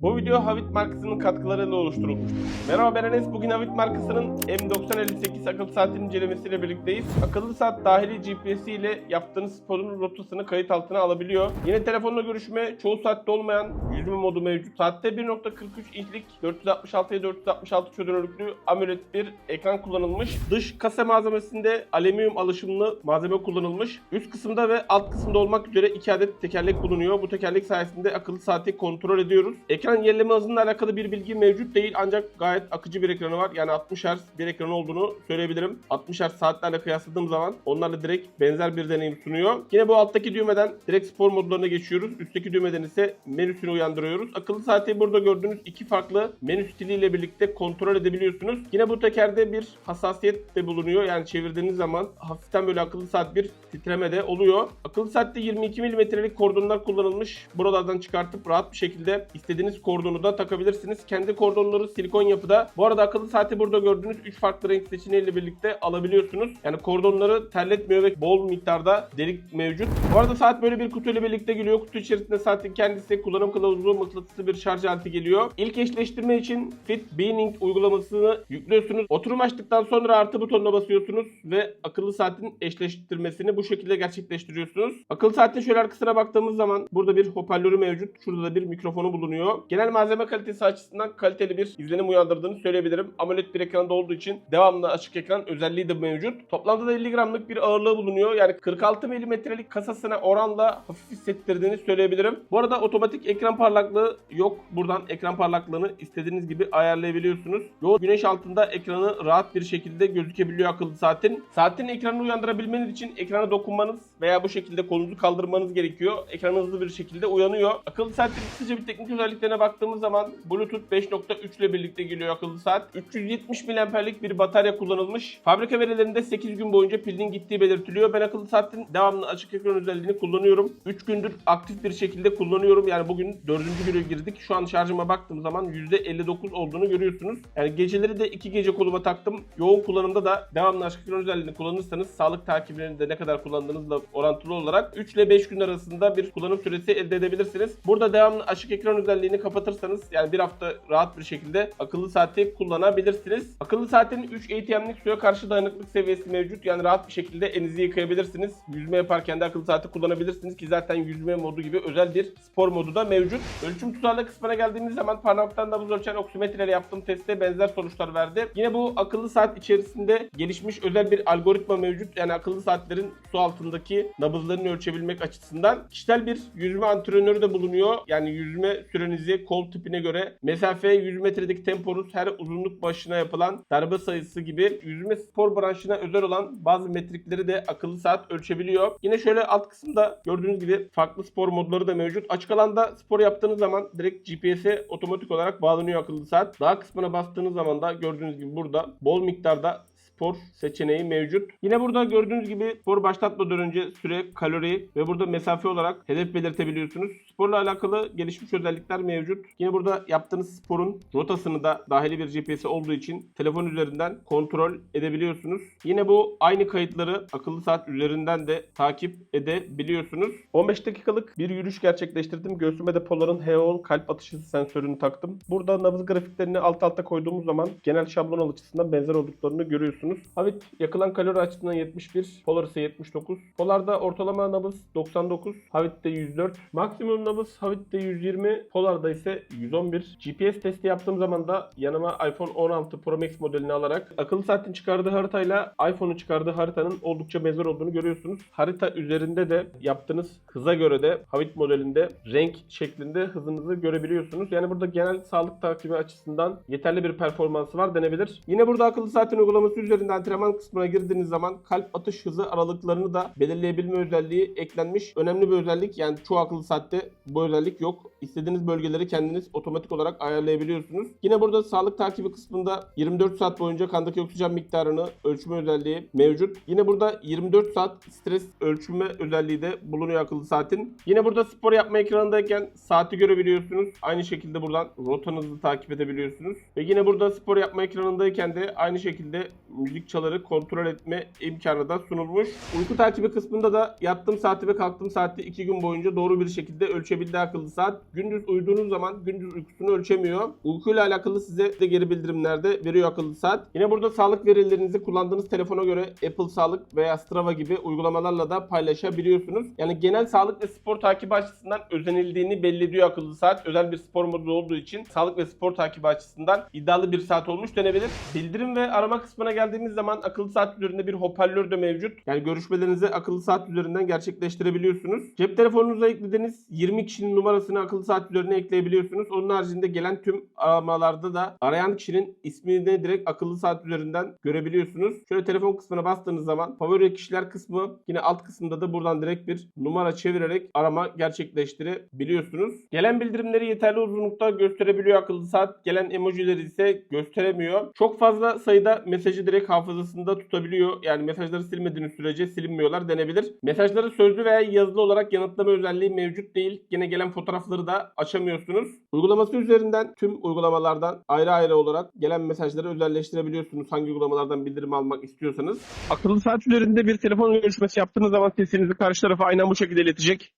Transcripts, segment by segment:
Bu video Havit markasının katkılarıyla oluşturulmuştur. Merhaba ben Enes. Bugün Havit markasının M9058 akıllı saatin incelemesiyle birlikteyiz. Akıllı saat dahili GPS ile yaptığınız sporun rotasını kayıt altına alabiliyor. Yine telefonla görüşme çoğu saatte olmayan yüzme modu mevcut. Saatte 1.43 inçlik 466'ya 466 çözünürlüklü AMOLED bir ekran kullanılmış. Dış kasa malzemesinde alüminyum alışımlı malzeme kullanılmış. Üst kısımda ve alt kısımda olmak üzere iki adet tekerlek bulunuyor. Bu tekerlek sayesinde akıllı saati kontrol ediyoruz. Ekran yenileme hızıyla alakalı bir bilgi mevcut değil ancak gayet akıcı bir ekranı var. Yani 60 Hz bir ekran olduğunu söyleyebilirim. 60 Hz saatlerle kıyasladığım zaman onlarla direkt benzer bir deneyim sunuyor. Yine bu alttaki düğmeden direkt spor modlarına geçiyoruz. Üstteki düğmeden ise menüsünü uyandırıyoruz. Akıllı saati burada gördüğünüz iki farklı menü stiliyle birlikte kontrol edebiliyorsunuz. Yine bu tekerde bir hassasiyet de bulunuyor. Yani çevirdiğiniz zaman hafiften böyle akıllı saat bir titreme de oluyor. Akıllı saatte 22 mm'lik kordonlar kullanılmış. Buralardan çıkartıp rahat bir şekilde istediğiniz kordonu takabilirsiniz. Kendi kordonları silikon yapıda. Bu arada akıllı saati burada gördüğünüz 3 farklı renk seçeneğiyle birlikte alabiliyorsunuz. Yani kordonları terletmiyor ve bol miktarda delik mevcut. Bu arada saat böyle bir kutuyla birlikte geliyor. Kutu içerisinde saatin kendisi, kullanım kılavuzu, mıknatıslı bir şarj aleti geliyor. İlk eşleştirme için Fit Beaning uygulamasını yüklüyorsunuz. Oturum açtıktan sonra artı butonuna basıyorsunuz ve akıllı saatin eşleştirmesini bu şekilde gerçekleştiriyorsunuz. Akıllı saatin şöyle arkasına baktığımız zaman burada bir hoparlörü mevcut. Şurada da bir mikrofonu bulunuyor. Genel malzeme kalitesi açısından kaliteli bir izlenim uyandırdığını söyleyebilirim. AMOLED bir ekranda olduğu için devamlı açık ekran özelliği de mevcut. Toplamda da 50 gramlık bir ağırlığı bulunuyor. Yani 46 milimetrelik kasasına oranla hafif hissettirdiğini söyleyebilirim. Bu arada otomatik ekran parlaklığı yok. Buradan ekran parlaklığını istediğiniz gibi ayarlayabiliyorsunuz. Yoğun güneş altında ekranı rahat bir şekilde gözükebiliyor akıllı saatin. Saatin ekranını uyandırabilmeniz için ekrana dokunmanız veya bu şekilde kolunuzu kaldırmanız gerekiyor. Ekran hızlı bir şekilde uyanıyor. Akıllı saatin kısaca bir teknik özelliklerine baktığımız zaman Bluetooth 5.3 ile birlikte geliyor akıllı saat. 370 mAh'lik bir batarya kullanılmış. Fabrika verilerinde 8 gün boyunca pilin gittiği belirtiliyor. Ben akıllı saatin devamlı açık ekran özelliğini kullanıyorum. 3 gündür aktif bir şekilde kullanıyorum. Yani bugün 4. güne girdik. Şu an şarjıma baktığım zaman %59 olduğunu görüyorsunuz. Yani geceleri de 2 gece koluma taktım. Yoğun kullanımda da devamlı açık ekran özelliğini kullanırsanız sağlık takiplerini de ne kadar kullandığınızla orantılı olarak 3 ile 5 gün arasında bir kullanım süresi elde edebilirsiniz. Burada devamlı açık ekran özelliğini kapatırsanız yani bir hafta rahat bir şekilde akıllı saati kullanabilirsiniz. Akıllı saatin 3 ATM'lik suya karşı dayanıklık seviyesi mevcut. Yani rahat bir şekilde elinizi yıkayabilirsiniz. Yüzme yaparken de akıllı saati kullanabilirsiniz ki zaten yüzme modu gibi özel bir spor modu da mevcut. Ölçüm tutarlı kısmına geldiğimiz zaman parmaktan nabız ölçen oksimetreyle yaptığım testte benzer sonuçlar verdi. Yine bu akıllı saat içerisinde gelişmiş özel bir algoritma mevcut. Yani akıllı saatlerin su altındaki nabızlarını ölçebilmek açısından. Kişisel bir yüzme antrenörü de bulunuyor. Yani yüzme sürenizi kol tipine göre mesafe 100 metredeki temponuz her uzunluk başına yapılan darbe sayısı gibi yüzme spor branşına özel olan bazı metrikleri de akıllı saat ölçebiliyor. Yine şöyle alt kısımda gördüğünüz gibi farklı spor modları da mevcut. Açık alanda spor yaptığınız zaman direkt GPS'e otomatik olarak bağlanıyor akıllı saat. Daha kısmına bastığınız zaman da gördüğünüz gibi burada bol miktarda spor seçeneği mevcut. Yine burada gördüğünüz gibi spor başlatmadan önce süre, kalori ve burada mesafe olarak hedef belirtebiliyorsunuz. Sporla alakalı gelişmiş özellikler mevcut. Yine burada yaptığınız sporun rotasını da dahili bir GPS olduğu için telefon üzerinden kontrol edebiliyorsunuz. Yine bu aynı kayıtları akıllı saat üzerinden de takip edebiliyorsunuz. 15 dakikalık bir yürüyüş gerçekleştirdim. Göğsüme de Polar'ın H10 kalp atışı sensörünü taktım. Burada nabız grafiklerini alt alta koyduğumuz zaman genel şablon açısından benzer olduklarını görüyorsunuz. Havit yakılan kalori açısından 71, Polar ise 79. Polar'da ortalama nabız 99, Havit'te 104. Maksimum nabız Havit'te 120, Polar'da ise 111. GPS testi yaptığım zaman da yanıma iPhone 16 Pro Max modelini alarak akıllı saatin çıkardığı haritayla iPhone'un çıkardığı haritanın oldukça benzer olduğunu görüyorsunuz. Harita üzerinde de yaptığınız hıza göre de Havit modelinde renk şeklinde hızınızı görebiliyorsunuz. Yani burada genel sağlık takibi açısından yeterli bir performansı var denebilir. Yine burada akıllı saatin uygulaması üzerinde antrenman kısmına girdiğiniz zaman kalp atış hızı aralıklarını da belirleyebilme özelliği eklenmiş. Önemli bir özellik. Yani çoğu akıllı saatte bu özellik yok. İstediğiniz bölgeleri kendiniz otomatik olarak ayarlayabiliyorsunuz. Yine burada sağlık takibi kısmında 24 saat boyunca kandaki oksijen miktarını ölçme özelliği mevcut. Yine burada 24 saat stres ölçme özelliği de bulunuyor akıllı saatin. Yine burada spor yapma ekranındayken saati görebiliyorsunuz. Aynı şekilde buradan rotanızı takip edebiliyorsunuz. Ve yine burada spor yapma ekranındayken de aynı şekilde müzik çaları kontrol etme imkanı da sunulmuş. Uyku takibi kısmında da yattığım saati ve kalktığım saati 2 gün boyunca doğru bir şekilde ölçebildiği akıllı saat. Gündüz uyuduğunuz zaman gündüz uykusunu ölçemiyor. Uykuyla alakalı size de geri bildirimlerde veriyor akıllı saat. Yine burada sağlık verilerinizi kullandığınız telefona göre Apple Sağlık veya Strava gibi uygulamalarla da paylaşabiliyorsunuz. Yani genel sağlık ve spor takibi açısından özenildiğini belli ediyor akıllı saat. Özel bir spor modu olduğu için sağlık ve spor takibi açısından iddialı bir saat olmuş denebilir. Bildirim ve arama kısmına geldiğimiz zaman akıllı saat üzerinde bir hoparlör de mevcut. Yani görüşmelerinizi akıllı saat üzerinden gerçekleştirebiliyorsunuz. Cep telefonunuza eklediğiniz 20 kişinin numarasını akıllı saat üzerine ekleyebiliyorsunuz. Onun haricinde gelen tüm aramalarda da arayan kişinin ismini de direkt akıllı saat üzerinden görebiliyorsunuz. Şöyle telefon kısmına bastığınız zaman favori kişiler kısmı yine alt kısımda da buradan direkt bir numara çevirerek arama gerçekleştirebiliyorsunuz. Gelen bildirimleri yeterli uzunlukta gösterebiliyor akıllı saat. Gelen emojileri ise gösteremiyor. Çok fazla sayıda mesajı direkt hafızasında tutabiliyor. Yani mesajları silmediğiniz sürece silinmiyorlar denebilir. Mesajları sözlü veya yazılı olarak yanıtlama özelliği mevcut değil. Yine gelen fotoğrafları da açamıyorsunuz. Uygulaması üzerinden tüm uygulamalardan ayrı ayrı olarak gelen mesajları özelleştirebiliyorsunuz. Hangi uygulamalardan bildirim almak istiyorsanız. Akıllı saat üzerinde bir telefon görüşmesi yaptığınız zaman sesinizi karşı tarafa aynen bu şekilde iletecek.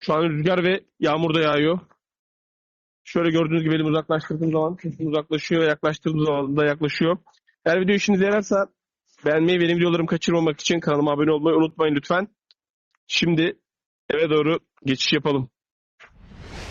Şu an rüzgar ve yağmur da yağıyor. Şöyle gördüğünüz gibi elimi uzaklaştırdığım zaman sesim uzaklaşıyor, yaklaştırdığım zaman da yaklaşıyor. Eğer video işinize yararsa beğenmeyi, benim videolarımı kaçırmamak için kanalıma abone olmayı unutmayın lütfen. Şimdi eve doğru geçiş yapalım.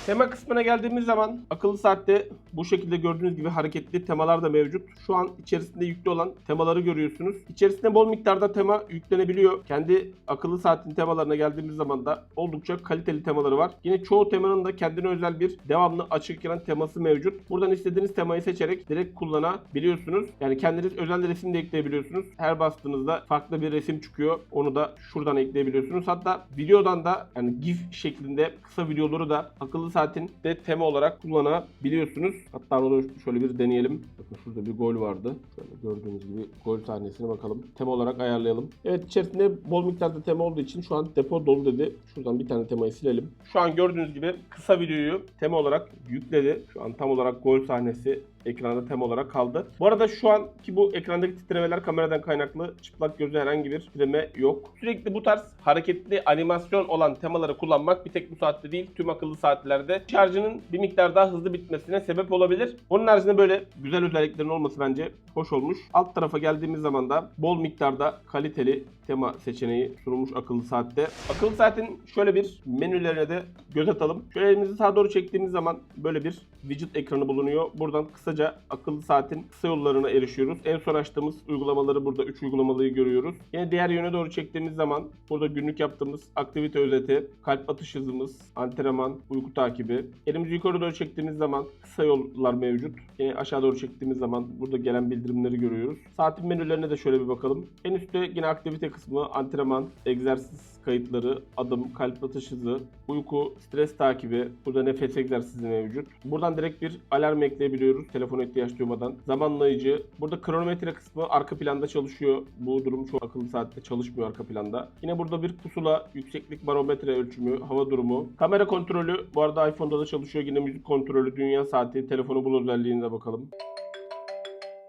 Tema kısmına geldiğimiz zaman akıllı saatte bu şekilde gördüğünüz gibi hareketli temalar da mevcut. Şu an içerisinde yüklü olan temaları görüyorsunuz. İçerisinde bol miktarda tema yüklenebiliyor. Kendi akıllı saatin temalarına geldiğimiz zaman da oldukça kaliteli temaları var. Yine çoğu temanın da kendine özel bir devamlı açık ekran teması mevcut. Buradan istediğiniz temayı seçerek direkt kullanabiliyorsunuz. Yani kendiniz özel resim de ekleyebiliyorsunuz. Her bastığınızda farklı bir resim çıkıyor. Onu da şuradan ekleyebiliyorsunuz. Hatta videodan da yani GIF şeklinde kısa videoları da akıllı saatin de tema olarak kullanabiliyorsunuz. Hatta onu şöyle bir deneyelim. Bakın şurada bir gol vardı. Şöyle gördüğünüz gibi gol sahnesine bakalım. Tema olarak ayarlayalım. Evet içerisinde bol miktarda tema olduğu için şu an depo dolu dedi. Şuradan bir tane temayı silelim. Şu an gördüğünüz gibi kısa videoyu tema olarak yükledi. Şu an tam olarak gol sahnesi ekranda tema olarak kaldı. Bu arada şu anki bu ekrandaki titremeler kameradan kaynaklı. Çıplak gözle herhangi bir titreme yok. Sürekli bu tarz hareketli animasyon olan temaları kullanmak bir tek bu saatte değil tüm akıllı saatlerde şarjının bir miktar daha hızlı bitmesine sebep olabilir. Onun haricinde böyle güzel özelliklerin olması bence hoş olmuş. Alt tarafa geldiğimiz zaman da bol miktarda kaliteli tema seçeneği sunulmuş akıllı saatte. Akıllı saatin şöyle bir menülerine de göz atalım. Şöyle elimizi sağa doğru çektiğimiz zaman böyle bir widget ekranı bulunuyor. Buradan kısaca akıllı saatin kısa yollarına erişiyoruz. En son açtığımız uygulamaları burada 3 uygulamalıyı görüyoruz. Yine diğer yöne doğru çektiğimiz zaman burada günlük yaptığımız aktivite özeti, kalp atış hızımız, antrenman, uyku takibi. Elimizi yukarı doğru çektiğimiz zaman kısa yollar mevcut. Yine aşağı doğru çektiğimiz zaman burada gelen bildirimleri görüyoruz. Saatin menülerine de şöyle bir bakalım. En üstte yine aktivite kısmı, antrenman, egzersiz kayıtları, adım, kalp atış hızı, uyku, stres takibi, burada nefes egzersizi mevcut. Buradan direkt bir alarm ekleyebiliyoruz telefona ihtiyaç duymadan. Zamanlayıcı, burada kronometre kısmı arka planda çalışıyor. Bu durum çok akıllı saatte çalışmıyor arka planda. Yine burada bir pusula, yükseklik barometre ölçümü, hava durumu, kamera kontrolü, bu arada iPhone'da da çalışıyor. Yine müzik kontrolü, dünya saati, telefonu bul özelliğine bakalım.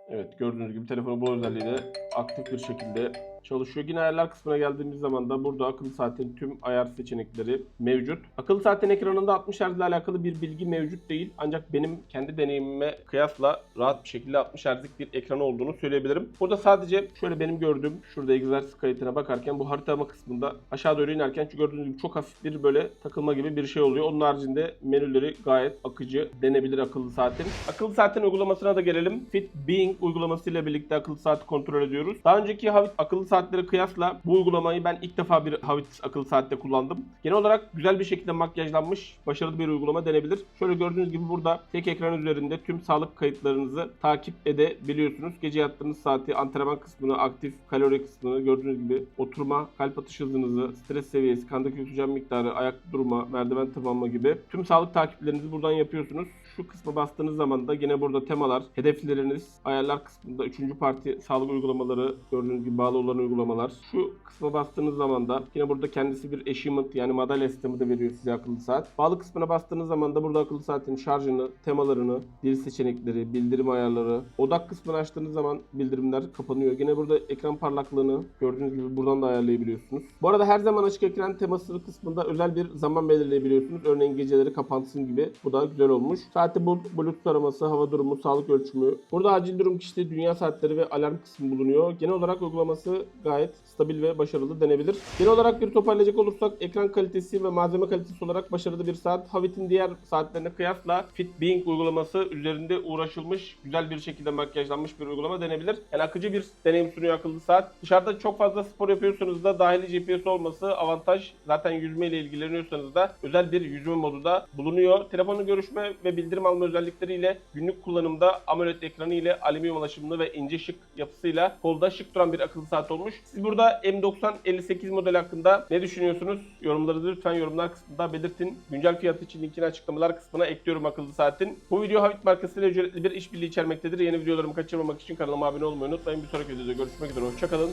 Evet gördüğünüz gibi telefonu bu özelliğiyle aktif bir şekilde çalışıyor. Yine ayarlar kısmına geldiğimiz zaman da burada akıllı saatin tüm ayar seçenekleri mevcut. Akıllı saatin ekranında 60 Hz ile alakalı bir bilgi mevcut değil. Ancak benim kendi deneyimime kıyasla rahat bir şekilde 60 Hz'lik bir ekranı olduğunu söyleyebilirim. Burada sadece şöyle benim gördüğüm şurada egzersiz kayıtına bakarken bu haritalama kısmında aşağı doğru inerken şu gördüğünüz gibi çok hafif bir böyle takılma gibi bir şey oluyor. Onun haricinde menüleri gayet akıcı denebilir akıllı saatin. Akıllı saatin uygulamasına da gelelim. Fit Being uygulamasıyla birlikte akıllı saati kontrol ediyoruz. Daha önceki akıllı saatlere kıyasla bu uygulamayı ben ilk defa bir Havit akıllı saatte kullandım. Genel olarak güzel bir şekilde makyajlanmış, başarılı bir uygulama denebilir. Şöyle gördüğünüz gibi burada tek ekran üzerinde tüm sağlık kayıtlarınızı takip edebiliyorsunuz. Gece yattığınız saati, antrenman kısmını, aktif kalori kısmını gördüğünüz gibi oturma, kalp atış hızınızı, stres seviyesi, kandaki oksijen miktarı, ayakta durma, merdiven tırmanma gibi tüm sağlık takiplerinizi buradan yapıyorsunuz. Şu kısma bastığınız zaman da yine burada temalar, hedefleriniz, ayarlar kısmında 3. parti sağlık uygulamaları gördüğünüz gibi bağlı olan uygulamalar. Şu kısma bastığınız zaman da yine burada kendisi bir achievement yani madalya sistemi de veriyor size akıllı saat. Bağlı kısmına bastığınız zaman da burada akıllı saatin şarjını, temalarını, dil seçenekleri, bildirim ayarları, odak kısmını açtığınız zaman bildirimler kapanıyor. Yine burada ekran parlaklığını gördüğünüz gibi buradan da ayarlayabiliyorsunuz. Bu arada her zaman açık ekran teması kısmında özel bir zaman belirleyebiliyorsunuz. Örneğin geceleri kapansın gibi. Bu da güzel olmuş. Saati bul, bluetooth araması, hava durumu, sağlık ölçümü. Burada acil durum kişi, dünya saatleri ve alarm kısmı bulunuyor. Genel olarak uygulaması gayet stabil ve başarılı denebilir. Genel olarak bir toparlayacak olursak ekran kalitesi ve malzeme kalitesi olarak başarılı bir saat. Havit'in diğer saatlerine kıyasla Fit Being uygulaması üzerinde uğraşılmış, güzel bir şekilde makyajlanmış bir uygulama denebilir. Yani akıcı bir deneyim sunuyor akıllı saat. Dışarıda çok fazla spor yapıyorsanız da dahili GPS olması avantaj. Zaten yüzme ile ilgileniyorsanız da özel bir yüzme modu da bulunuyor. Telefonun görüşme ve bildirim alma özellikleriyle günlük kullanımda AMOLED ekranı ile alüminyum alaşımlı ve ince şık yapısıyla kolda şık duran bir akıllı saat olmuş. Siz burada M90 58 model hakkında ne düşünüyorsunuz? Yorumlarınızı lütfen yorumlar kısmında belirtin. Güncel fiyatı için linkini açıklamalar kısmına ekliyorum akıllı saatin. Bu video Havit markasıyla ücretli bir işbirliği içermektedir. Yeni videolarımı kaçırmamak için kanalıma abone olmayı unutmayın. Bir sonraki videoda görüşmek üzere. Hoşçakalın.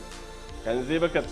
Kendinize iyi bakın.